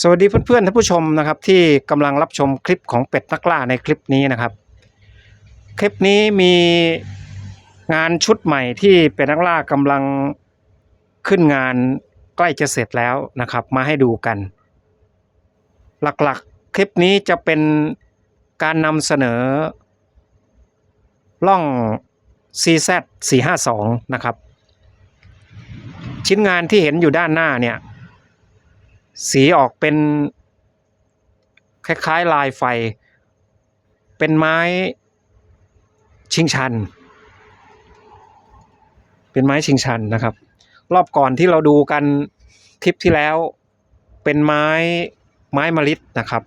สวัสดีเพื่อนๆท่านผู้ชมนะครับที่กำลังรับชมคลิปของเป็ดนักล่าในคลิปนี้นะครับ คลิปนี้มีงานชุดใหม่ที่เป็ดนักล่ากำลังขึ้นงานใกล้จะเสร็จแล้วนะครับ มาให้ดูกัน หลักๆคลิปนี้จะเป็นการนำเสนอล่อง CZ 452 นะครับ ชิ้นงานที่เห็นอยู่ด้านหน้าเนี่ย สีออกเป็น คล้าย ๆ ลายไฟ เป็นไม้ชิงชัน เป็นไม้ชิงชันนะครับ รอบก่อนที่เราดูกันคลิปที่แล้วเป็นไม้ไม้มะลิดนะครับ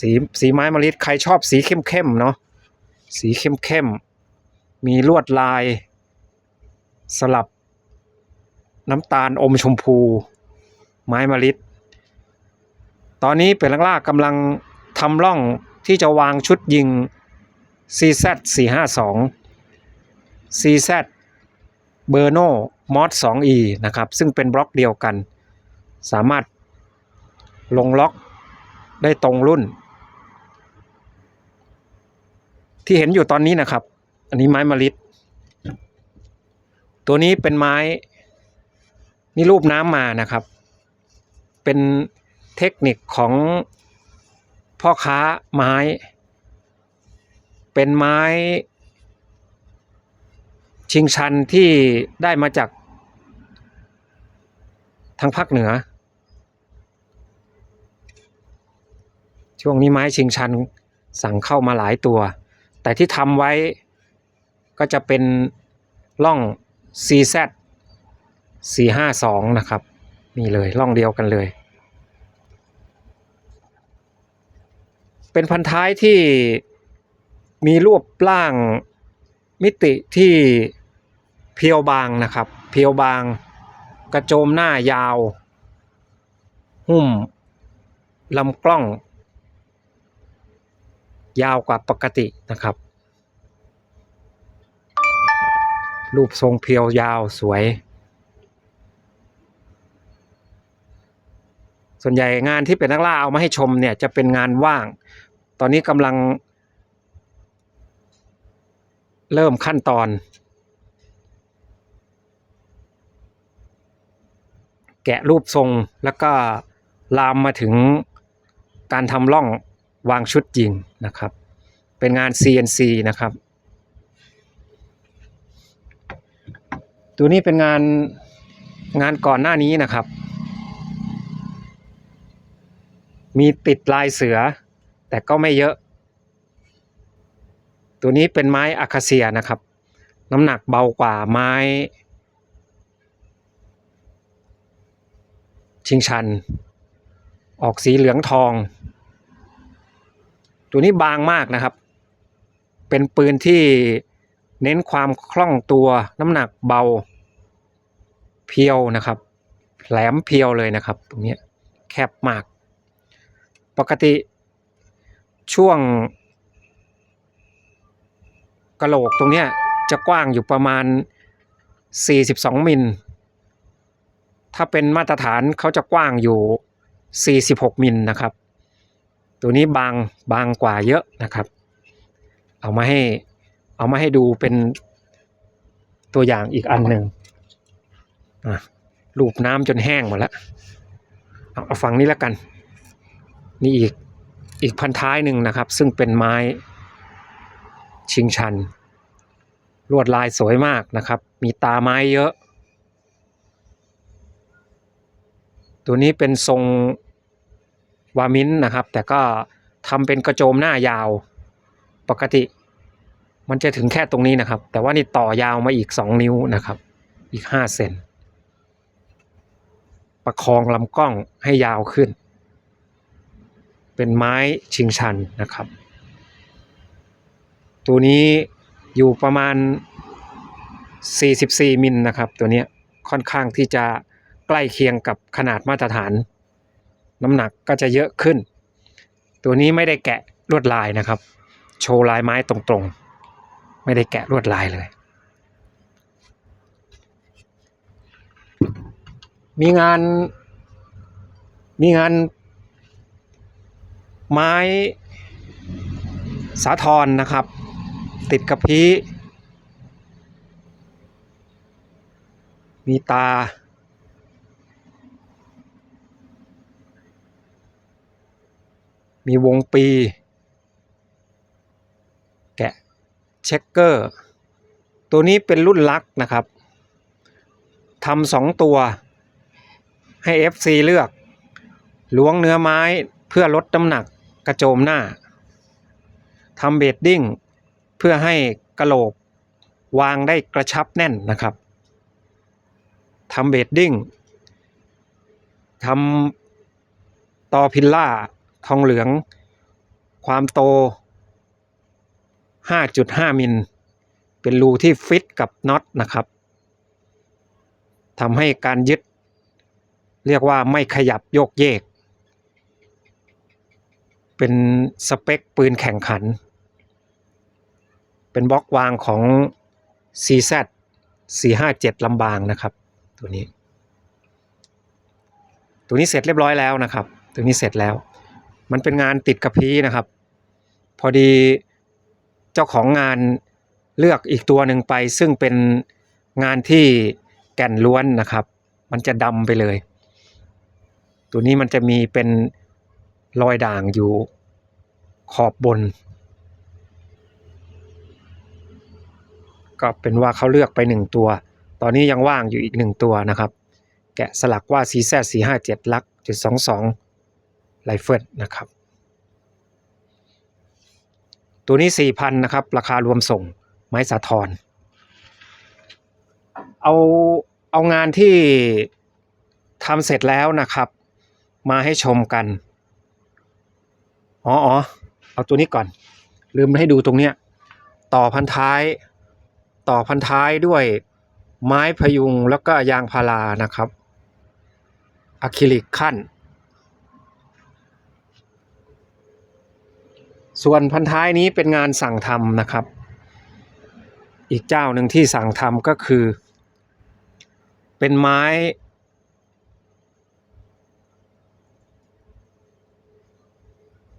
สีสีไม้มะลิดใครชอบสีเข้มๆเนาะสีเข้มๆมีลวดลายสลับน้ำตาลอมชมพู ไม้มะลิดตอนนี้เป็ดลังล่ากำลังทำร่องที่จะวางชุดยิง CZ 452 CZ b e r n o Mod 2E นะครับ ซึ่งเป็นบล็อกเดียวกัน สามารถลงล็อกได้ตรงรุ่น ที่เห็นอยู่ตอนนี้นะครับ อันนี้ไม้มะลิดตัวนี้เป็นไม้ นี่รูปน้ำมานะครับ เป็นเทคนิคของพ่อค้าไม้ เป็นไม้ ชิงชันที่ได้มาจากทางภาคเหนือ ช่วงนี้ไม้ชิงชันสั่งเข้ามาหลายตัว แต่ที่ทำไว้ก็จะเป็นล่อง CZ 452 นะครับ นี่เลยล่องเดียวกันเลย เป็นพันท้ายที่มีรูปร่างมิติที่เพียวบางนะครับ เพียวบาง กระโจมหน้ายาว หุ้มลำกล้อง ยาวกว่าปกตินะครับ รูปทรงเพียวยาวสวย ส่วนใหญ่งานที่เป็นนักล่าเอามาให้ชมเนี่ยจะเป็นงานว่าง ตอนนี้กำลัง เริ่มขั้นตอน แกะรูปทรงแล้วก็ลามมาถึงการทำร่องวางชุดยิงนะครับ เป็นงาน CNC นะครับ ตัวนี้เป็นงานงานก่อนหน้านี้นะครับ มีติดลายเสือ แต่ก็ไม่เยอะ ตัวนี้เป็นไม้อะคาเซียนะครับ น้ำหนักเบากว่าไม้ ชิงชัน ออกสีเหลืองทอง ตัวนี้บางมากนะครับ เป็นปืนที่เน้นความคล่องตัวน้ำหนักเบาเพียวนะครับแหลมเพียวเลยนะครับ ตรงนี้แคบมาก ปกติ ช่วงกระโหลกตรงเนี้ยจะกว้างอยู่ประมาณ 42 มิล ถ้าเป็นมาตรฐานเขาจะกว้างอยู่ 46 มิลนะครับ ตัวนี้บางบางกว่าเยอะนะครับ เอามาให้เอามาให้ดูเป็นตัวอย่างอีกอันหนึ่งอะลูบน้ำจนแห้งหมดแล้วเอาเอาฝั่งนี้แล้วกัน นี่อีก อีกพันท้ายหนึ่งนะครับ ซึ่งเป็นไม้ชิงชัน ลวดลายสวยมากนะครับ มีตาไม้เยอะ ตัวนี้เป็นทรงวามินนะครับ แต่ก็ทำเป็นกระโจมหน้ายาวปกติ มันจะถึงแค่ตรงนี้นะครับ แต่ว่านี่ต่อยาวมาอีก 2 นิ้วนะครับ อีก 5 เซนประคองลำกล้องให้ยาวขึ้น เป็นไม้ชิงชันนะครับ ตัวนี้อยู่ประมาณ 44 มิลนะครับ ตัวนี้ค่อนข้างที่จะใกล้เคียงกับขนาดมาตรฐาน น้ำหนักก็จะเยอะขึ้น ตัวนี้ไม่ได้แกะลวดลายนะครับ โชว์ลายไม้ตรงๆ ไม่ได้แกะลวดลายเลย มีงานมีงาน ไม้สาทรนะครับ ติดกระพี้มีตา มีวงปี แกะเช็คเกอร์ ตัวนี้เป็นรุ่นลักนะครับทำสองตัวให้ FC เลือกล้วงเนื้อไม้เพื่อลดน้ำหนัก กระโจมหน้าทำเบดดิ้งเพื่อให้กระโหลกวางได้กระชับแน่นนะครับทำเบดดิ้งทำตอพิลล่าทองเหลือง ความโต 5.5 มิล เป็นรูที่ฟิตกับน็อตนะครับทำให้การยึด เรียกว่าไม่ขยับโยกเยก เป็นสเปคปืนแข่งขัน เป็นบล็อกวางของ CZ 457ลำบางนะครับ ตัวนี้ ตัวนี้เสร็จเรียบร้อยแล้วนะครับ ตัวนี้เสร็จแล้ว มันเป็นงานติดกระพี้นะครับ พอดีเจ้าของงานเลือกอีกตัวหนึ่งไป ซึ่งเป็นงานที่แก่นล้วนนะครับ มันจะดำไปเลย ตัวนี้มันจะมีเป็น รอยด่างอยู่ขอบบน ก็เป็นว่าเขาเลือกไปหนึ่งตัว ตอนนี้ยังว่างอยู่อีกหนึ่งตัวนะครับ แกะสลักว่า CZ 457ลักจุด22ไรเฟิลนะครับ ตัวนี้ 4,000 นะครับ ราคารวมส่งไม้สาทรเอาเอางานที่ทำเสร็จแล้วนะครับ มาให้ชมกัน อ๋ออ๋อเอาตัวนี้ก่อน ลืมให้ดูตรงเนี้ยต่อพันท้าย ต่อพันท้ายด้วยไม้พยุงแล้วก็ยางพารานะครับอะคริลิกขั้น ส่วนพันท้ายนี้เป็นงานสั่งทำนะครับ อีกเจ้าหนึ่งที่สั่งทำก็คือ เป็นไม้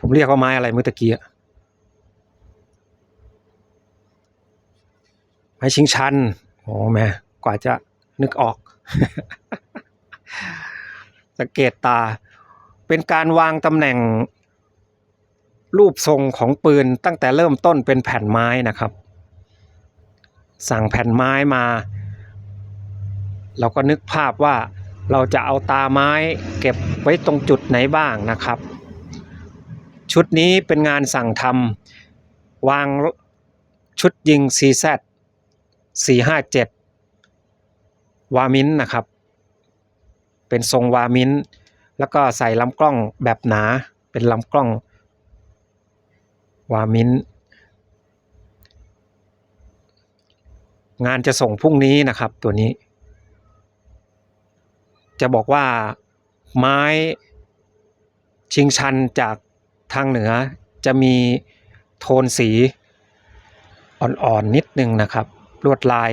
ผม เรียกว่าไม้อะไรเมื่อตะกี้อะไม้ชิงชันโอ้แม่กว่าจะนึกออก สังเกตตา เป็นการวางตำแหน่ง รูปทรงของปืนตั้งแต่เริ่มต้นเป็นแผ่นไม้นะครับ สั่งแผ่นไม้มา เราก็นึกภาพว่าเราจะเอาตาไม้เก็บไว้ตรงจุดไหนบ้างนะครับ ชุดนี้เป็นงานสั่งทำวางชุดยิง CZ 457 วามินนะครับ เป็นทรงวามินแล้วก็ใส่ลำกล้องแบบหนา เป็นลำกล้องวามินงานจะส่งพรุ่งนี้นะครับตัวนี้ จะบอกว่าไม้ชิงชันจาก ทางเหนือจะมีโทนสีอ่อนๆนนิดนึงนะครับ ลวดลาย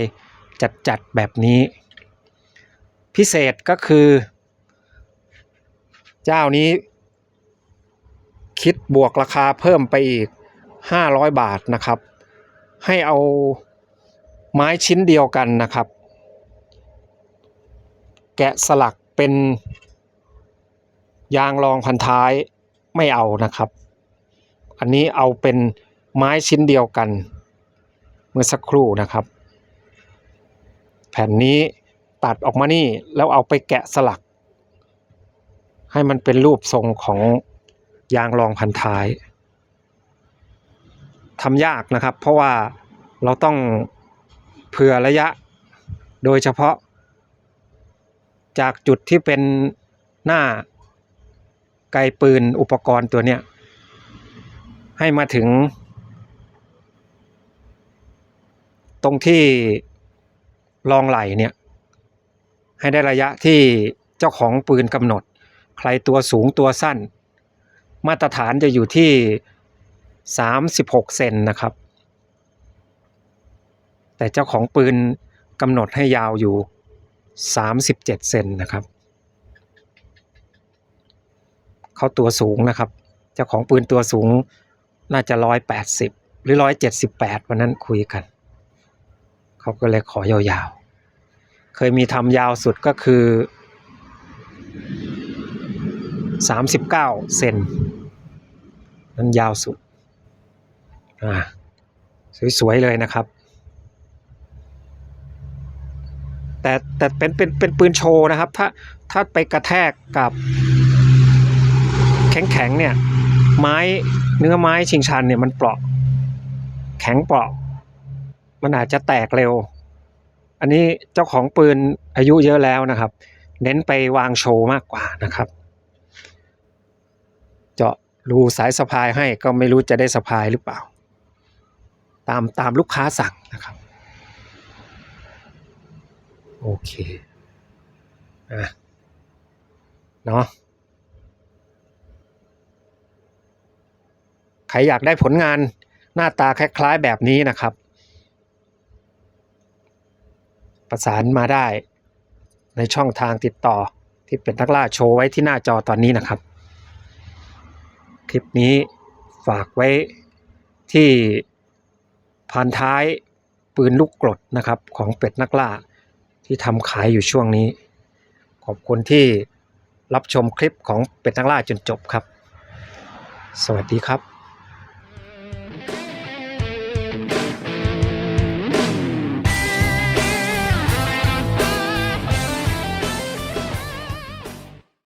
จัดๆแบบนี้ พิเศษก็คือ เจ้านี้ คิดบวกราคาเพิ่มไปอีก 500 บาทนะครับ ให้เอาไม้ชิ้นเดียวกันนะครับ แกะสลักเป็นยางรองพันท้าย ไม่เอานะครับ อันนี้เอาเป็นไม้ชิ้นเดียวกัน เมื่อสักครู่นะครับ แผ่นนี้ตัดออกมานี่แล้วเอาไปแกะสลัก ให้มันเป็นรูปทรงของยางรองพันท้ายทำยากนะครับ เพราะว่าเราต้องเผื่อระยะ โดยเฉพาะ จากจุดที่เป็นหน้า ไกลปืนอุปกรณ์ตัวเนี้ยให้มาถึง ตรงที่รองไหลเนี่ย ให้ได้ระยะที่เจ้าของปืนกำหนด ใครตัวสูงตัวสั้น มาตรฐานจะอยู่ที่ 36 เซนนะครับ แต่เจ้าของปืนกำหนดให้ยาวอยู่ 37 เซนนะครับ เขาตัวสูงนะครับ เจ้าของปืนตัวสูงน่าจะร้อยแปดสิบหรือร้อยเจ็ดสิบแปดวันนั้นคุยกัน เขาก็เลยขอยาวๆ เคยมีทำยาวสุดก็คือสามสิบเก้าเซนนั้นยาวสุด อ่า สวย ๆ เลยนะครับ แต่แต่เป็นเป็นเป็นปืนโชว์นะครับ ถ้าถ้าไปกระแทกกับ แข็งๆเนี่ยไม้เนื้อไม้ชิงชันเนี่ยมันเปราะ แข็งเปราะ มันอาจจะแตกเร็ว อันนี้เจ้าของปืนอายุเยอะแล้วนะครับ เน้นไปวางโชว์มากกว่านะครับ เจาะรูสายสะพายให้ก็ไม่รู้จะได้สะพายหรือเปล่า ตามตามลูกค้าสั่งนะครับ โอเคอะเนาะ ใครอยากได้ผลงานหน้าตาคล้ายๆแบบนี้นะครับ ประสานมาได้ในช่องทางติดต่อที่เป็นนักล่าโชว์ไว้ที่หน้าจอตอนนี้นะครับ คลิปนี้ฝากไว้ที่พันท้ายปืนลูกกรดนะครับของเป็ดนักล่าที่ทำขายอยู่ช่วงนี้ ขอบคุณที่รับชมคลิปของเป็ดนักล่าจนจบครับ สวัสดีครับ